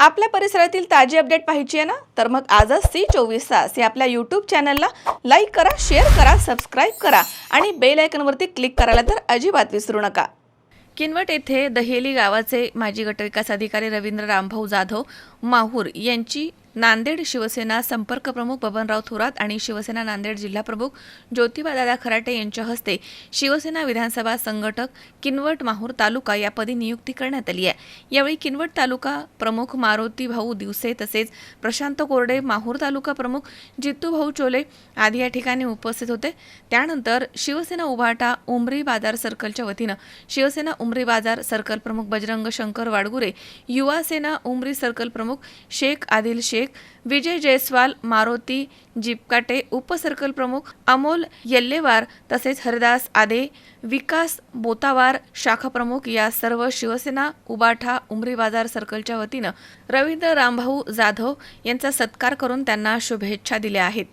आपल्या परिसरातील ताजी अपडेट पाहिजे आहे ना? तर मग आजच सी चोवीस तास या आपल्या यूट्यूब चॅनलला लाईक करा शेअर करा सबस्क्राईब करा आणि बेल आयकनवरती क्लिक करायला तर अजिबात विसरू नका. किनवट येथे दहेली गावाचे माजी गटविकास अधिकारी रवींद्र रामभाऊ जाधव माहूर यांची नांदेड शिवसेना संपर्क प्रमुख बबनराव थोरात आणि शिवसेना नांदेड जिल्हा प्रमुख ज्योतिबादादा खराटे यांच्या हस्ते शिवसेना विधानसभा संघटक किनवट माहूर तालुका या पदी नियुक्ती करण्यात आली आहे. यावेळी किनवट तालुका प्रमुख मारुती भाऊ दिवसे तसेच प्रशांत कोरडे माहूर तालुका प्रमुख जित्तू भाऊ चोले आदी या ठिकाणी उपस्थित होते. त्यानंतर शिवसेना उभाटा उमरी बाजार सर्कलच्या वतीनं शिवसेना उमरी बाजार सर्कल प्रमुख बजरंग शंकर वाडगुरे युवा सेना उमरी सर्कल प्रमुख शेख आदिल शेख विजय जयस्वाल मारुती जिपकाटे उपसर्कल प्रमुख अमोल येल्लेवार तसेच हरिदास आदे विकास बोतावार शाखा प्रमुख या सर्व शिवसेना उबाठा उमरी बाजार सर्कलच्या वतीनं रवींद्र रामभाऊ जाधव यांचा सत्कार करून त्यांना शुभेच्छा दिल्या आहेत.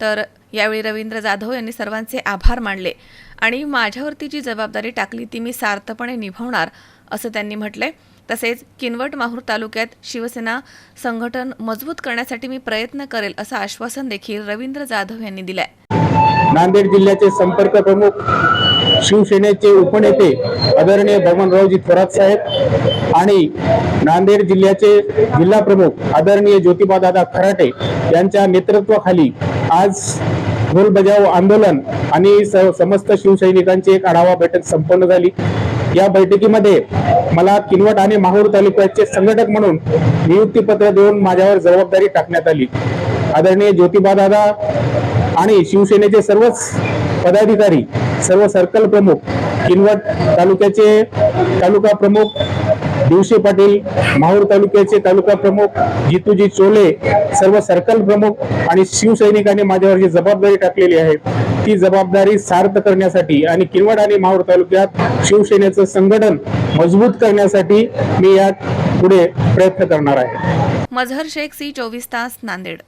तर यावेळी रवींद्र जाधव यांनी सर्वांचे आभार मानले आणि माझ्यावरती जी जबाबदारी टाकली ती मी सार्थपणे निभावणार असं त्यांनी म्हटलंय. तसेच किनवट माहूर तालुक्यात शिवसेना संघटन मजबूत करण्यासाठी मी प्रयत्न करेल असं आश्वासन देखील रवींद्र जाधव यांनी दिलंय. नांदेड जिल्ह्याचे संपर्क प्रमुख शिवसेनेचे उपनेते आदरणीय बबनरावजी थोरात साहेब आणि नांदेड जिल्ह्याचे जिल्हा प्रमुख आदरणीय ज्योतिबादादा खराटे यांच्या नेतृत्वाखाली आज ढोल बजाव आंदोलन आणि स- समस्त शिवसैनिकांची एक आढावा बैठक संपन्न झाली. या बैठकीमध्ये मला किनवट आणि माहूर तालुक्याचे संघटक म्हणून नियुक्तीपत्र देऊन माझ्यावर जबाबदारी टाकण्यात आली. आदरणीय ज्योतिबादादा आणि शिवसेनेचे सर्वच पदाधिकारी सर्व सर्कल प्रमुख किनवट तालुक्याचे तालुका प्रमुख दिवशी पाटील माहूर तालुक्याचे तालुका प्रमुख जितूजी चोले सर्व सर्कल प्रमुख आणि शिवसैनिकांनी माझ्यावर जी जबाबदारी टाकलेली आहे. ती जबाबदारी सार्थ करण्यासाठी आणि किनवट आणि माहूर तालुक्यात शिवसेनेचं संघटन मजबूत करण्यासाठी मी यात पुढे प्रयत्न करणार आहे. मझहर शेख सी चोवीस तास नांदेड.